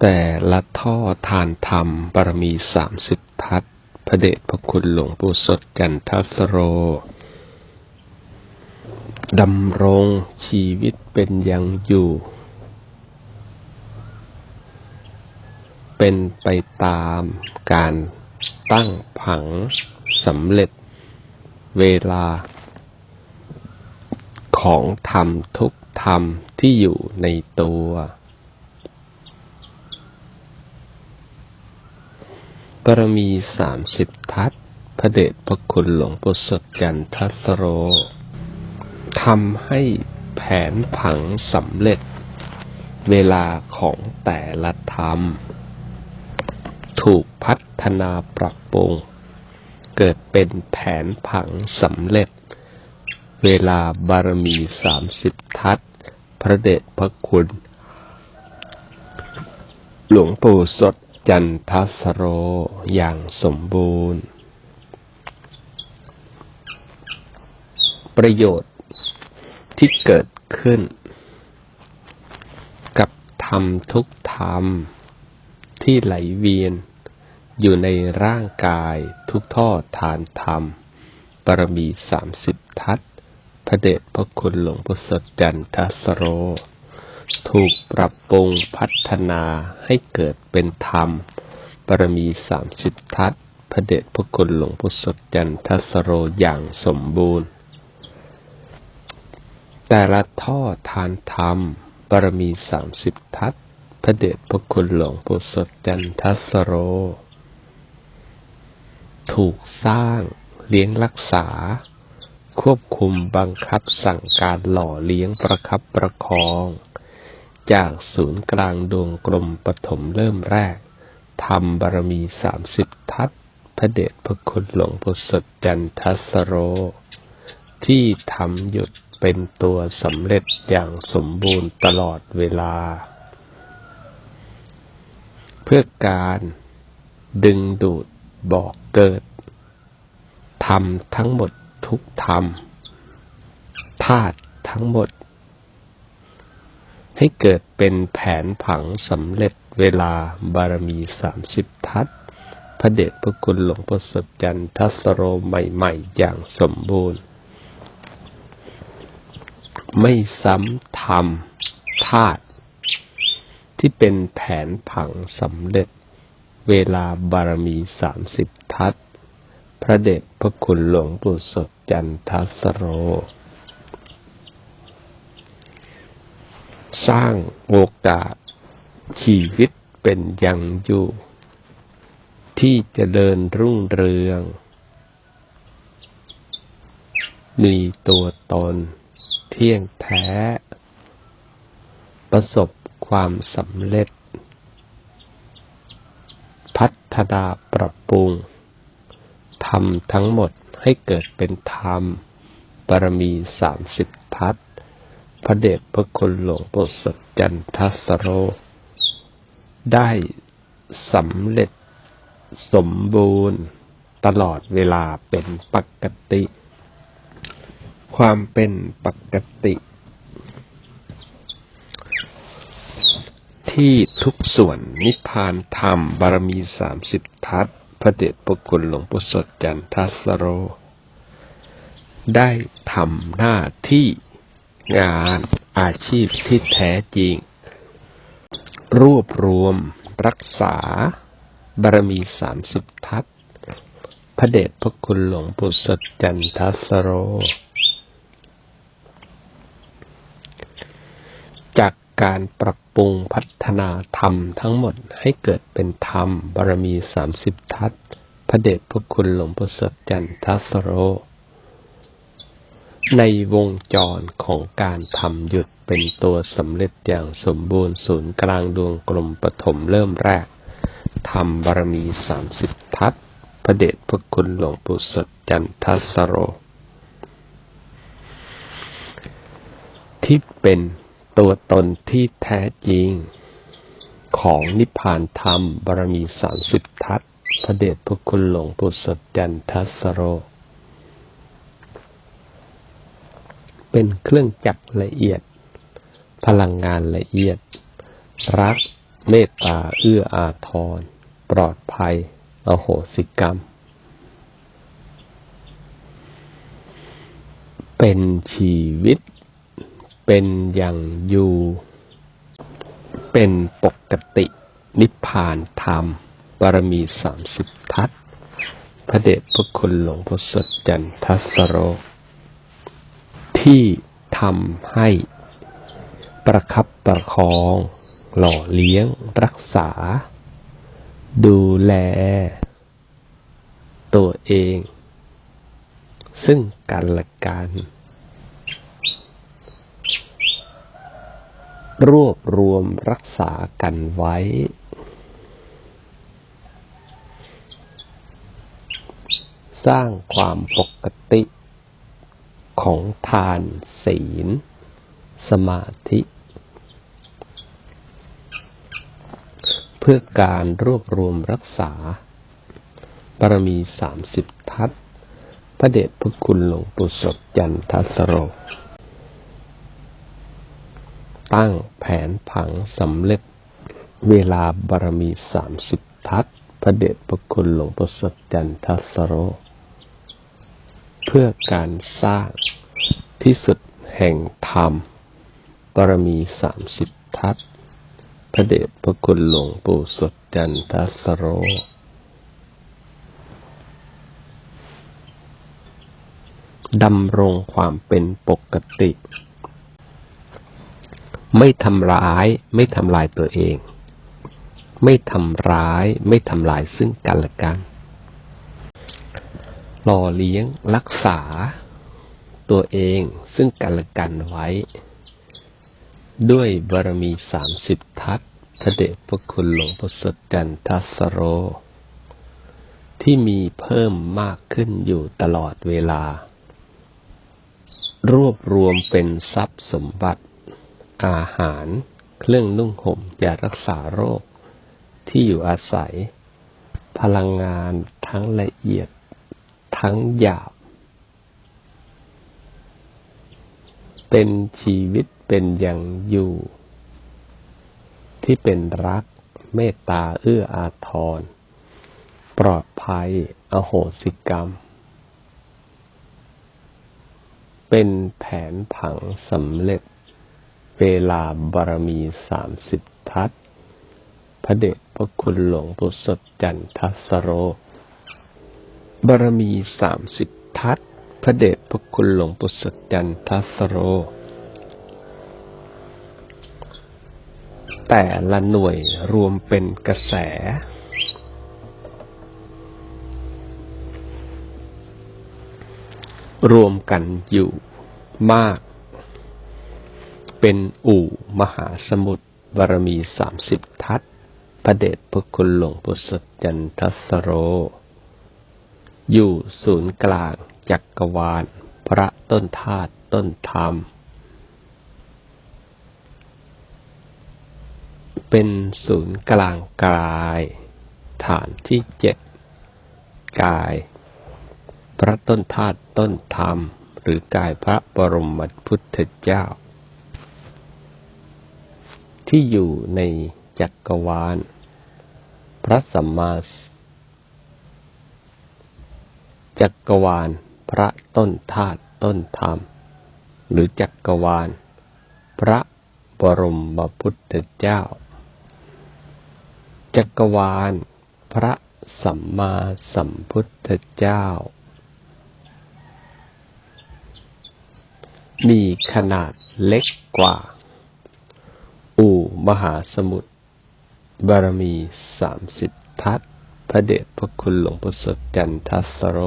แต่ละท่อทานธรรมบารมีสามสิบทัศพระเดชพระคุณหลวงปู่สดจันทัสโร ดำรงชีวิตเป็นยังอยู่ เป็นไปตามการตั้งผังสำเร็จเวลา ของธรรมทุกธรรมที่อยู่ในตัว ปรมีสามสิบทัศพระเดชพระคุณหลวงปู่สดจันทัสโรทำให้แผนผังสำเร็จ เวลาของแต่ละธรรม ถูกพัฒนาปรับปรุง เกิดเป็นแผนผังสำเร็จ เวลาบารมีสามสิบทัศพระเดชพระคุณ หลวงปู่สด จันทสโรอย่างสมบูรณ์ ประโยชน์ที่เกิดขึ้น กับธรรมทุกธรรม ที่ไหลเวียน อยู่ในร่างกายทุกท่อทานธรรมปรมีสามสิบทัศพระเดชพระคุณหลวงปู่สดจันทสโร ถูกปรับปรุงพัฒนาให้เกิดเป็นธรรมปรมีสามสิบทัศพระเดชพระคุณหลวงปู่สดจันทสโรอย่างสมบูรณ์ แต่ละท่อทานธรรมปรมีสามสิบทัศพระเดชพระคุณหลวงปู่สดจันทสโร ถูกสร้างเลี้ยงรักษา ควบคุมบังคับสั่งการหล่อเลี้ยงประคับประคอง จากศูนย์กลางดวงกลมปฐมเริ่มแรกทำบารมีสามสิบทัศพระเดชพระคุณหลวงปู่สดจันทสโร ที่ทำหยุดเป็นตัวสำเร็จอย่างสมบูรณ์ตลอดเวลา เพื่อการดึงดูดบอกเกิดทำทั้งหมดทุกธรรมธาตุทั้งหมด ให้เกิดเป็นแผนผังสำเร็จเวลาบารมีสามสิบทัศพระเดชพระคุณหลวงพ่อสดจันทัสโรใหม่ๆ อย่างสมบูรณ์ ไม่ซ้ำทำธาตุที่เป็นแผนผังสำเร็จ เวลาบารมีสามสิบทัศพระเดชพระคุณหลวงปู่สดจันทัสโร สร้างโอกาสชีวิตเป็นอยังอยู่ ที่จะเดินรุ่งเรือง มีตัวตน เที่ยงแท้ ประสบความสำเร็จ พัฒนาปรับปรุงทำทั้งหมดให้เกิดเป็นธรรมบารมีสามสิบทัศ พระเดชพระคุณหลวงปู่สดจันทสโร ได้สำเร็จสมบูรณ์ตลอดเวลาเป็นปกติ ความเป็นปกติ ที่ทุกส่วนนิพพานธรรมบารมีสามสิบทัศพระเดชพระคุณหลวงปู่สดจันทสโร ได้ทำหน้าที่ งานอาชีพที่แท้จริง รวบรวมรักษาบารมีสามสิบทัศพระเดชพระคุณหลวงปู่สดจันทสโร จากการปรับปรุงพัฒนาธรรมทั้งหมดให้เกิดเป็นธรรมบารมีสามสิบทัศพระเดชพระคุณหลวงปู่สดจันทสโร ในวงจรของการทำหยุดเป็นตัวสำเร็จอย่างสมบูรณ์ศูนย์กลางดวงกลมปฐมเริ่มแรกทำบารมีสามสิบทัศพระเดชพระคุณหลวงปู่สดจันทสโร ที่เป็นตัวตนที่แท้จริง ของนิพพานธรรมบารมีสามสิบทัศพระเดชพระคุณหลวงปู่สดจันทสโร เป็นเครื่องจักรละเอียด พลังงานละเอียด รัก เมตตาเอื้ออาทร ปลอดภัย อโหสิกรรม เป็นชีวิต เป็นอย่างอยู่ เป็นปกติ นิพพานธรรม บารมีสามสิบทัศพระเดชพระคุณหลวงพ่อสดจันทสโร ที่ทำให้ ประคับประคอง หล่อเลี้ยง รักษา ดูแล ตัวเอง ซึ่งกันและกัน รวบรวมรักษากันไว้ สร้างความปกติ ของทานศีล สมาธิ เพื่อการรวบรวมรักษาบารมีสามสิบทัศพระเดชพระคุณหลวงปู่สดยันทัสโร ตั้งแผนผังสำเร็จเวลาบารมีสามสิบทัศพระเดชพระคุณหลวงปู่สดจันทัสโร เพื่อการสร้างที่สุดแห่งธรรมบารมีสามสิบทัศพระเดชพระคุณหลวงปู่สดจันทัสโร ดำรงความเป็นปกติ ไม่ทำร้ายไม่ทำลายตัวเอง ไม่ทำร้ายไม่ทำลายซึ่งกันและกัน หล่อเลี้ยงรักษาตัวเองซึ่งกันและกันไว้ ด้วยบารมีสามสิบทัศน์พระเดชพระคุณหลวงพ่อสดจันทัสโร ที่มีเพิ่มมากขึ้นอยู่ตลอดเวลา รวบรวมเป็นทรัพย์สมบัติ อาหารเครื่องนุ่งห่มยารักษาโรค ที่อยู่อาศัย พลังงานทั้งละเอียด ทั้งหยาบ เป็นชีวิตเป็นอย่างอยู่ ที่เป็นรักเมตตาเอื้ออาทร ปลอดภัย อโหสิกรรม เป็นแผนผังสำเร็จ เวลาบารมีสามสิบทัศพระเดชพระคุณหลวงปู่สดจันทสโร บารมีสามสิบทัศพระเดชพระคุณหลวงปู่สดจันทัสโร แต่ละหน่วยรวมเป็นกระแส รวมกันอยู่มาก เป็นอู่มหาสมุทรบารมีสามสิบทัศพระเดชพระคุณหลวงปู่สดจันทัสโร อยู่ศูนย์กลางจักกรวาล พระต้นธาตุต้นธรรม เป็นศูนย์กลางกาย ฐานที่เจ็ดกาย พระต้นธาตุต้นธรรม หรือกายพระบรมพุทธเจ้า ที่อยู่ในจักกรวาล พระสัมมา จักรวาล พระต้นธาตุต้นธรรม หรือจักรวาล พระบรมพุทธเจ้า จักรวาล พระสัมมาสัมพุทธเจ้า มีขนาดเล็กกว่า อู่มหาสมุทรบารมีสามสิบทัศ พระเดชพระคุณหลวงพ่อสดจันทัสโร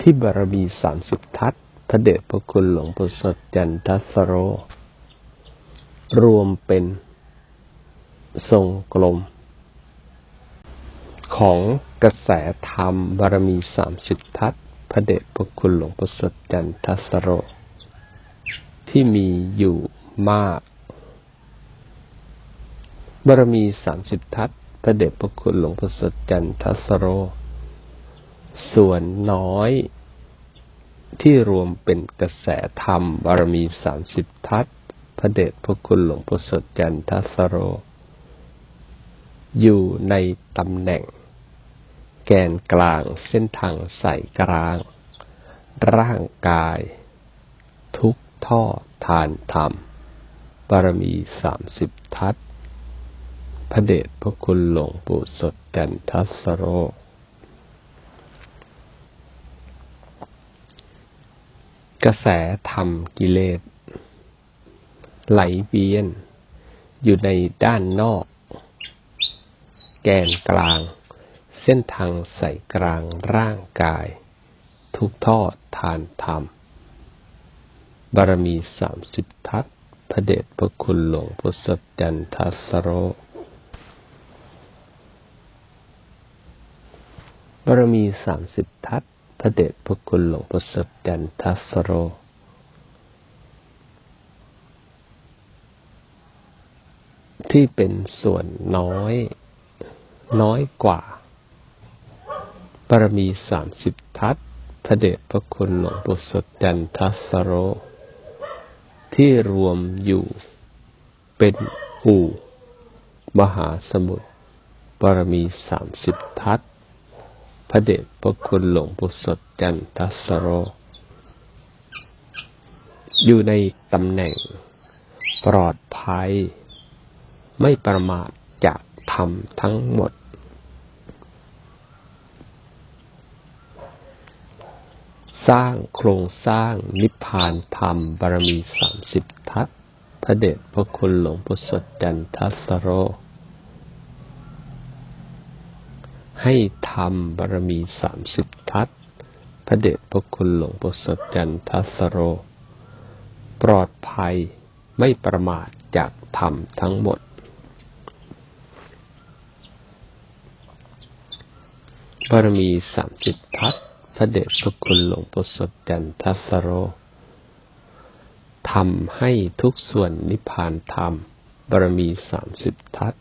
ที่บารมีสามสิบทัศพระเดชพระคุณหลวงพ่อสดจันทัสโร รวมเป็นทรงกลม ของกระแสธรรมบารมีสามสิบทัศพระเดชพระคุณหลวงพ่อสดจันทัสโร ที่มีอยู่ มาก บารมีสามสิบทัศพระเดชพระคุณหลวงพ่อสดจันทัสโร ส่วนน้อยที่รวมเป็นกระแสธรรม บารมีสามสิบทัศพระเดชพระคุณหลวงพ่อสดจันทสโร อยู่ในตำแหน่ง แกนกลางเส้นทางสายกลาง ร่างกาย ทุกท่อทานธรรม บารมีสามสิบทัศพระเดชพระคุณหลวงปู่สดจันทัสโร กระแสธรรมกิเลส ไหลเวียน อยู่ในด้านนอก แกนกลาง เส้นทางใส่กลางร่างกาย ทุกทอดทานธรรม บารมีสามสิบทัศน์ พระเดชพระคุณหลวงพุทธจันทัสโร บารมีสามสิบทัศพระเดชพระคุณหลวงพุทธจันทัสโร ที่เป็นส่วนน้อย น้อยกว่า บารมีสามสิบทัศพระเดชพระคุณหลวงปู่สดจันทัสโร ที่รวมอยู่เป็นอู่มหาสมุทรบารมีสามสิบทัศพระเดชพระคุณหลวงปู่สดจันทัสโร อยู่ในตำแหน่งปลอดภัย ไม่ประมาทจากธรรมทั้งหมด สร้างโครงสร้างนิพพานธรรมบารมีสามสิบทัศพระเดชพระคุณหลวงปู่สดจันทัสโร ให้ทำบารมีสามสิบทัศพระเดชพระคุณหลวงปู่สดจันทัสโร ปลอดภัยไม่ประมาทจากธรรมทั้งหมด บารมีสามสิบทัศ ระเดชพระคุณหลวงปู่สดจันทสโรทำให้ทุกส่วนนิพพานธรรมบารมีสามสิบทัศ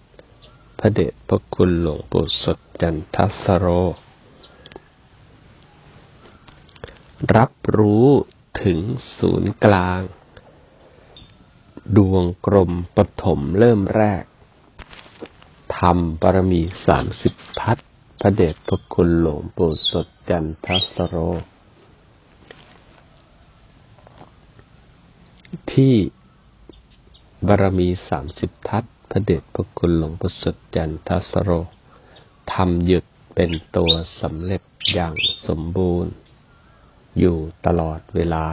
พระเดชพระคุณหลวงปู่สดจันทสโร รับรู้ถึงศูนย์กลาง ดวงกลมปฐมเริ่มแรกทำบารมีสามสิบทัศ พระเดชพระคุณหลวงปู่สดจันทสโร ที่บารมีสามสิบทัศพระเดชพระคุณหลวงปู่สดจันทสโรทำหยุดเป็นตัวสำเร็จอย่างสมบูรณ์ อยู่ตลอดเวลา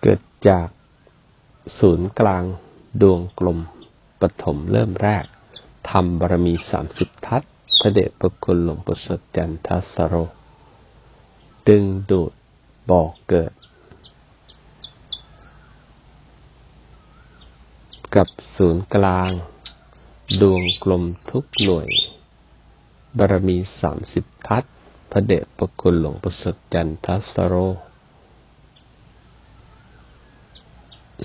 เกิดจากศูนย์กลางดวงกลม ปฐมเริ่มแรกทำบารมีสามสิบทัศพระเดชพระคุณหลวงปู่สดจันทสโร ดึงดูดบอกเกิด กับศูนย์กลาง ดวงกลมทุกหน่วย บารมีสามสิบทัศพระเดชพระคุณหลวงปู่สดจันทสโร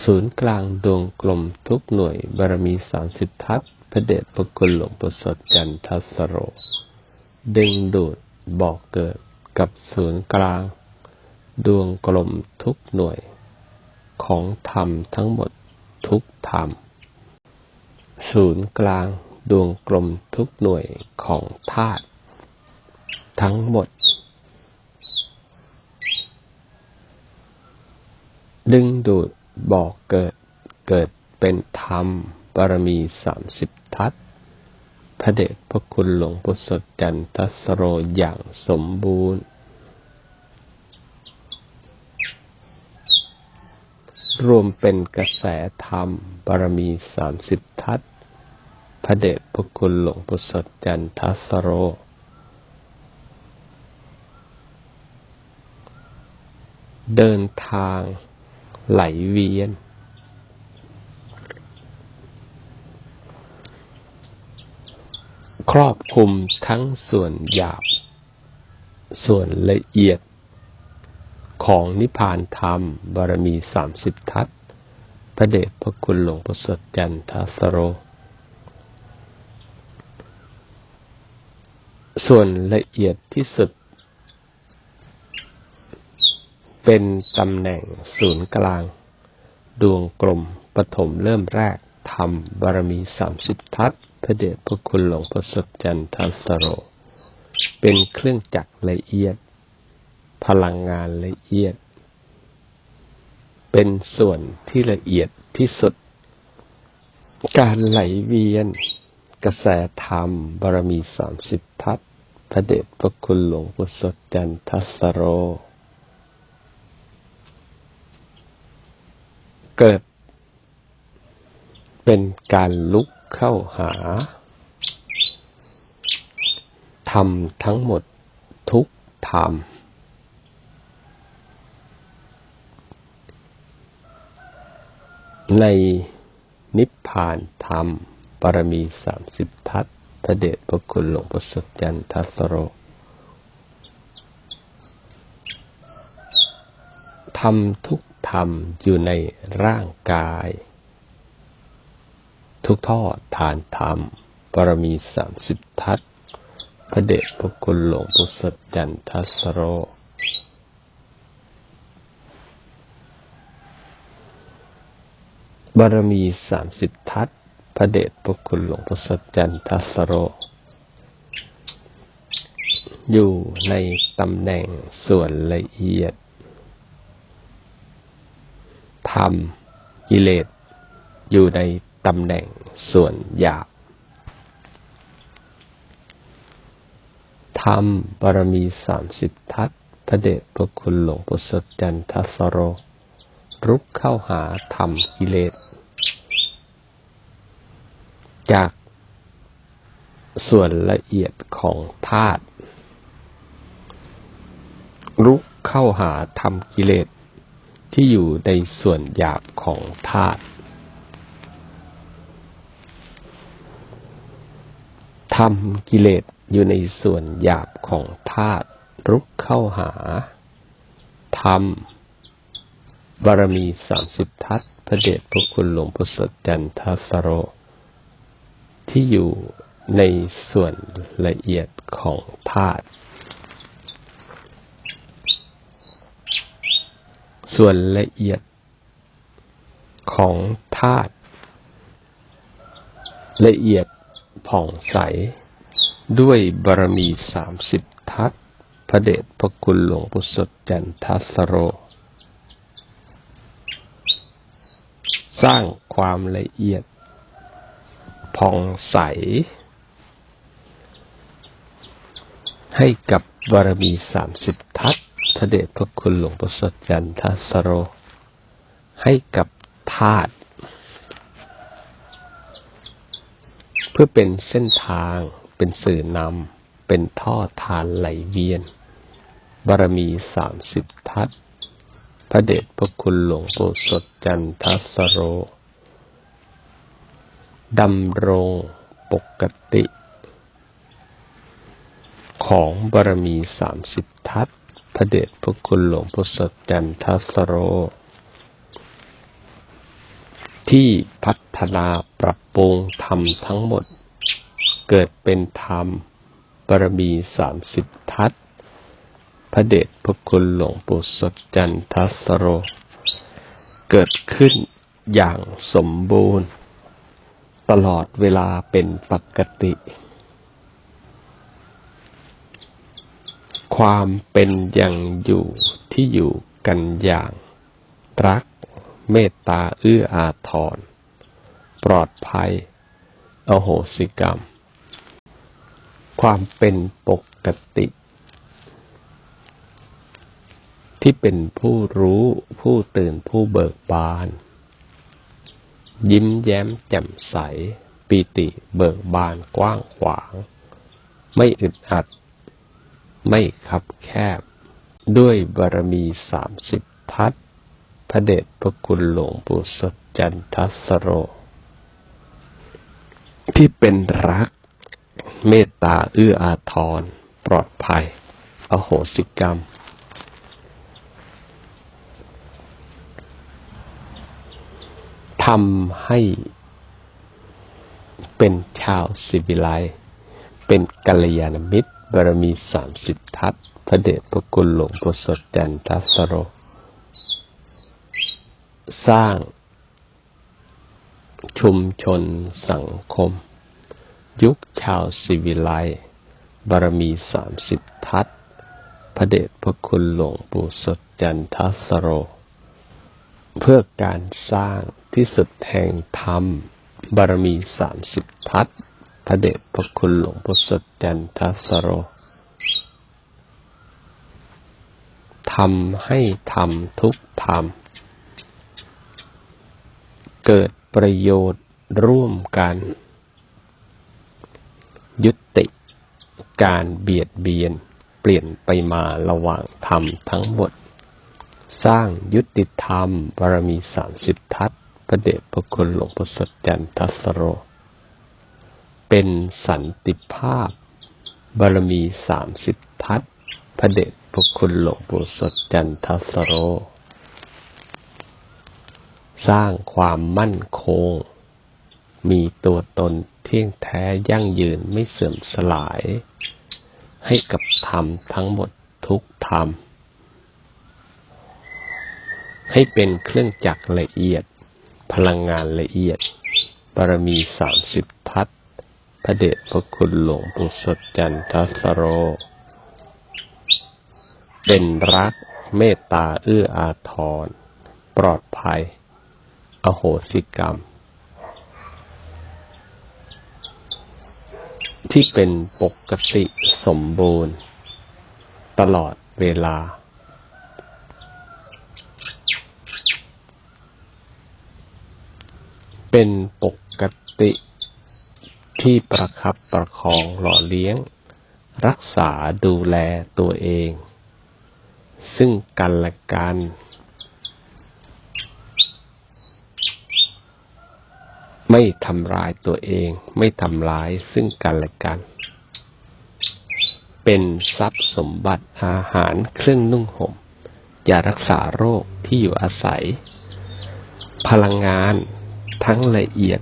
ศูนย์กลางดวงกลมทุกหน่วยบารมีสามสิบทัศพระเดชพระคุณหลวงปู่สดจันทสโร ดึงดูดบอกเกิดกับศูนย์กลาง ดวงกลมทุกหน่วย ของธรรมทั้งหมดทุกธรรม ศูนย์กลางดวงกลมทุกหน่วยของธาตุทั้งหมด ดึงดูด บอกเกิดเกิดเป็นธรรมบารมีสามสิบทัศพระเดชพระคุณหลวงปู่สดจันทสโรอย่างสมบูรณ์ รวมเป็นกระแสธรรมบารมีสามสิบทัศพระเดชพระคุณหลวงปู่สดจันทสโร เดินทาง ไหลเวียน ครอบคลุมทั้งส่วนหยาบ ส่วนละเอียดของนิพพานธรรม บารมีสามสิบทัศพระเดชพระคุณหลวงพ่อสดจันทสโร ส่วนละเอียดที่สุด เป็นตำแหน่งศูนย์กลาง ดวงกลมปฐมเริ่มแรกทำบารมีสามสิบทัศพระเดชพระคุณหลวงพ่อสดจันทัสโร เป็นเครื่องจักรละเอียด พลังงานละเอียด เป็นส่วนที่ละเอียดที่สุด การไหลเวียน กระแสธรรมบารมีสามสิบทัศพระเดชพระคุณหลวงพ่อสดจันทัสโร เกิด เป็นการลุกเข้าหาทำทั้งหมดทุกธรรมในนิพพานธรรม ปรมีสามสิบทัศพระเดชพระคุณหลวงพ่อสดจันทัสโรทำทุก ธรรมอยู่ในร่างกาย ทุกท่อฐานธรรมปรมีสามสิบทัศพระเดชพระคุณหลวงปู่สจันทัสโร บารมีสามสิบทัศพระเดชพระคุณหลวงพ่อสจันทัสโร อยู่ในตำแหน่งส่วนละเอียด ธรรมกิเลสอยู่ในตำแหน่งส่วนหยาบธรรมบารมีสามสิบทัศพระเดชพระคุณหลวงปู่สดจันทัสโร รุกเข้าหาธรรมกิเลส จากส่วนละเอียดของธาตุรุกเข้าหาธรรมกิเลส ที่อยู่ในส่วนหยาบของธาตุธรรมกิเลสอยู่ในส่วนหยาบของธาตุรุกเข้าหาธรรมบารมีสามสิบทัศพระเดชพระคุณหลวงพ่อสดจันทสโร ที่อยู่ในส่วนละเอียดของธาตุ ส่วนละเอียดของธาตุละเอียดผ่องใส ด้วยบารมีสามสิบทัศพระเดชพระคุณหลวงปู่สดจันทัสโร สร้างความละเอียดผ่องใส ให้กับบารมีสามสิบทัศ ระเดชพระคุณหลวงปู่สดจันทัสโร ให้กับธาตุเพื่อเป็นเส้นทาง เป็นสื่อนำ เป็นท่อทานไหลเวียน บารมีสามสิบทัศพระเดชพระคุณหลวงปู่สดจันทัสโร ดำรงปกติ ของบารมีสามสิบทัศ พระเดชพระคุณหลวงปู่สดจันทัสโร ที่พัฒนาปรับปรุงธรรมทั้งหมด เกิดเป็นธรรมบารมีสามสิบทัศพระเดชพระคุณหลวงปู่สดจันทัสโร เกิดขึ้นอย่างสมบูรณ์ ตลอดเวลาเป็นปกติ ความเป็นอย่างอยู่ที่อยู่กันอย่าง รัก เมตตาเอื้ออาทร ปลอดภัย อโหสิกรรม ความเป็นปกติ ที่เป็นผู้รู้ผู้ตื่นผู้เบิกบาน ยิ้มแย้มแจ่มใส ปีติเบิกบานกว้างขวาง ไม่อึดอัด ไม่คับแคบ ด้วยบารมีสามสิบทัศน์พระเดชพระคุณหลวงปู่สดจันทัสโร ที่เป็นรัก เมตตาเอื้ออาทร ปลอดภัย อโหสิกรรม ทำให้เป็นชาวสิวิไล เป็นกัลยาณมิตร บารมีสามสิบทัศพระเดชพระคุณหลวงปู่สดจันทัสโร สร้างชุมชนสังคม ยุคชาวสิวิไลบารมีสามสิบทัศพระเดชพระคุณหลวงปู่สดจันทสโร เพื่อการสร้างที่สุดแห่งธรรม บารมีสามสิบทัศ ระเดชพระคุณหลวงปู่สดจันทัสโรทำให้ทำทุกธรรม เกิดประโยชน์ร่วมกัน ยุติการเบียดเบียนเปลี่ยนไปมาระหว่างธรรมทั้งหมด สร้างยุติธรรมบารมีสามสิบทัศพระเดชพระคุณหลวงพ่อสดจันทัสโร เป็นสันติภาพ บารมีสามสิบทัศพระเดชพระคุณหลวงปู่สดจันทสโร สร้างความมั่นคง มีตัวตนเที่ยงแท้ยั่งยืนไม่เสื่อมสลาย ให้กับธรรมทั้งหมดทุกธรรม ให้เป็นเครื่องจักรละเอียด พลังงานละเอียดบารมีสามสิบทัศ พระเดชพระคุณหลวงปู่สดจันทสโร เป็นรักเมตตาเอื้ออาทร ปลอดภัย อโหสิกรรม ที่เป็นปกติสมบูรณ์ ตลอดเวลา เป็นปกติ ที่ประคับประคองหล่อเลี้ยง รักษาดูแลตัวเอง ซึ่งกันและกัน ไม่ทำร้ายตัวเอง ไม่ทำร้ายซึ่งกันและกัน เป็นทรัพย์สมบัติอาหารเครื่องนุ่งห่มยารักษาโรคที่อยู่อาศัย พลังงานทั้งละเอียด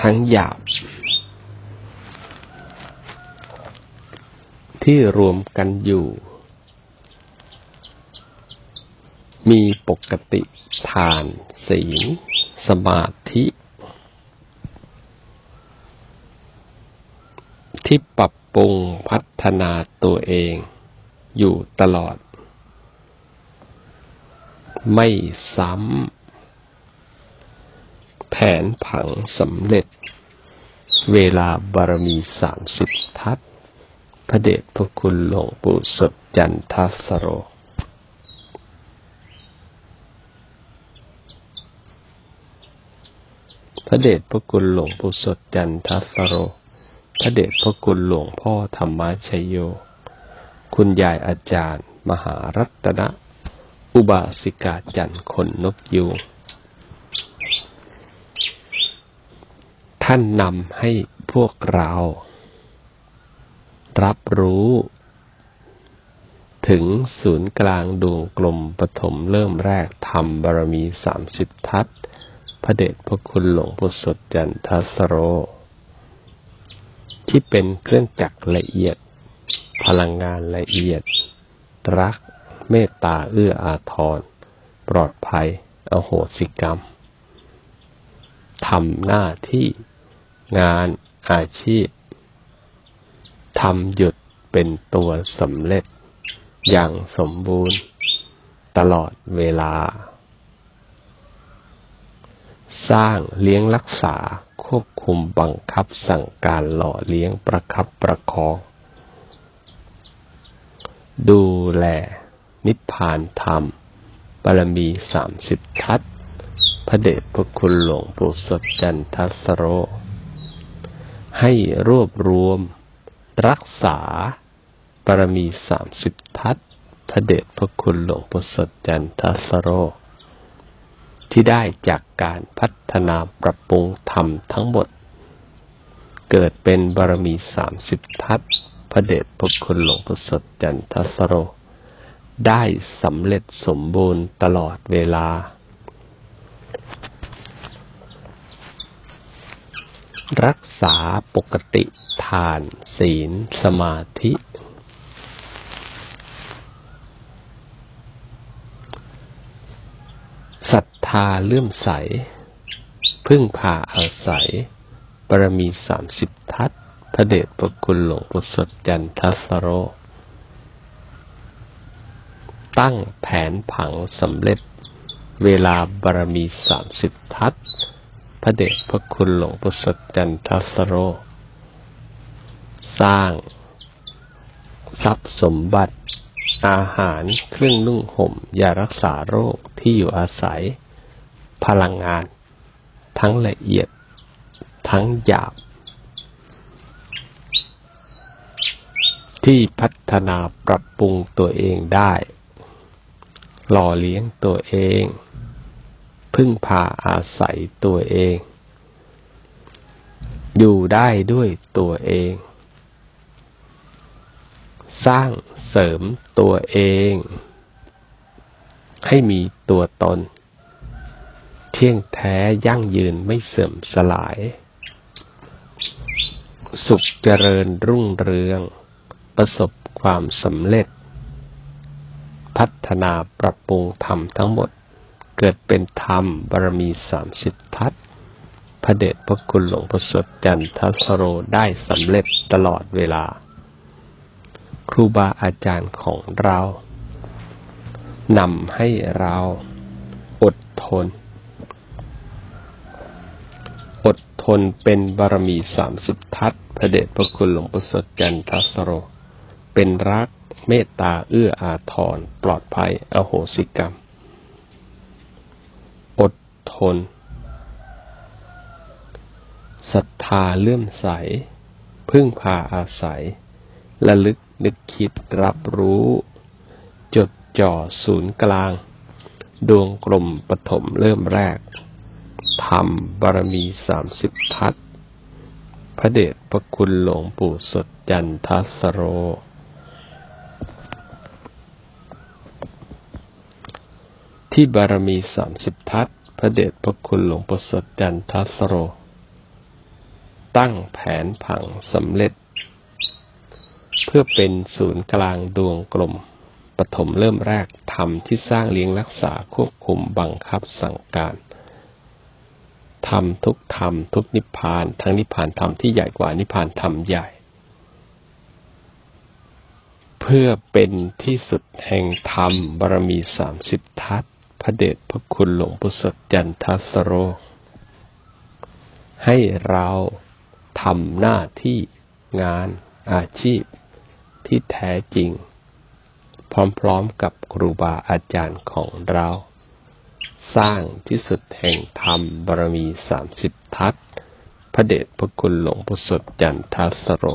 ทั้งหยาบ ที่รวมกันอยู่ มีปกติทานศีลสมาธิ ที่ปรับปรุงพัฒนาตัวเองอยู่ตลอด ไม่ซ้ำ แผนผังสำเร็จ เวลาบารมีสามสิบทัศน์ พระเดชพระคุณหลวงปู่สดจันทัสโร พระเดชพระคุณหลวงปู่สดจันทัสโร พระเดชพระคุณหลวงพ่อธรรมชยโย คุณยายอาจารย์ มหารัตนะ อุบาสิกาจันทร์คนนกยูงท่านนำให้พวกเรา รับรู้ ถึงศูนย์กลางดวงกลมปฐมเริ่มแรกธรรมบารมีสามสิบทัศพระเดชพระคุณหลวงปู่สดจันทสโร ที่เป็นเครื่องจักรละเอียด พลังงานละเอียด รักเมตตาเอื้ออาทร ปลอดภัย อโหสิกรรมทำหน้าที่งานอาชีพ ทำหยุดเป็นตัวสำเร็จ อย่างสมบูรณ์ ตลอดเวลา สร้างเลี้ยงรักษาควบคุมบังคับสั่งการหล่อเลี้ยงประคับประคอง ดูแล นิพพานธรรมบารมีสามสิบทัศพระเดชพระคุณหลวงปู่สดจันทสโร ให้รวบรวม รักษาบารมีสามสิบทัศพระเดชพระคุณหลวงปู่สดจันทสโร ที่ได้จากการพัฒนาปรับปรุงธรรมทั้งหมด เกิดเป็นบารมีสามสิบทัศพระเดชพระคุณหลวงปู่สดจันทสโร ได้สำเร็จสมบูรณ์ตลอดเวลา รักษาปกติทานศีลสมาธิ ศรัทธาเลื่อมใส พึ่งพาอาศัยบารมีสามสิบทัศพระเดชพระคุณหลวงปู่สดจันทัสโร ตั้งแผนผังสำเร็จ เวลาบารมีสามสิบทัศ พระเดชพระคุณหลวงปู่สดจันทัสโร สร้าง ทรัพย์สมบัติ อาหารเครื่องนุ่งห่มยารักษาโรคที่อยู่อาศัย พลังงาน ทั้งละเอียด ทั้งหยาบ ที่พัฒนาปรับปรุงตัวเองได้ หล่อเลี้ยงตัวเอง พึ่งพาอาศัยตัวเอง อยู่ได้ด้วยตัวเอง สร้างเสริมตัวเอง ให้มีตัวตน เที่ยงแท้ยั่งยืนไม่เสื่อมสลาย สุขเจริญรุ่งเรือง ประสบความสำเร็จ พัฒนาปรับปรุงธรรมทั้งหมด เกิดเป็นธรรมบารมีสามสิบทัศพระเดชพระคุณหลวงพ่อสดจันทสโรได้สำเร็จตลอดเวลา ครูบาอาจารย์ของเรานำให้เราอดทน อดทนเป็นบารมีสามสิบทัศพระเดชพระคุณหลวงปู่สดจันทสโร เป็นรักเมตตาเอื้ออาทรปลอดภัยอโหสิกรรม ทน ศรัทธาเลื่อมใส พึ่งพาอาศัย ระลึกนึกคิดรับรู้ จดจ่อศูนย์กลาง ดวงกลมปฐมเริ่มแรกทำบารมีสามสิบทัศพระเดชพระคุณหลวงปู่สดจันทสโร ที่บารมีสามสิบทัศ พระเดชพระคุณหลวงปู่สดจันทัสโร ตั้งแผนผังสำเร็จ เพื่อเป็นศูนย์กลางดวงกลมปฐมเริ่มแรกธรรมที่สร้างเลี้ยงรักษาควบคุมบังคับสั่งการธรรมทุกธรรมทุกนิพพาน ทั้งนิพพานธรรมที่ใหญ่กว่านิพพานธรรมใหญ่ เพื่อเป็นที่สุดแห่งธรรมบารมีสามสิบทัศน พระเดชพระคุณหลวงปู่สดจันทสโร ให้เราทำหน้าที่งานอาชีพที่แท้จริง พร้อมๆกับครูบาอาจารย์ของเรา สร้างที่สุดแห่งธรรมบารมีสามสิบทัศพระเดชพระคุณหลวงปู่สดจันทสโร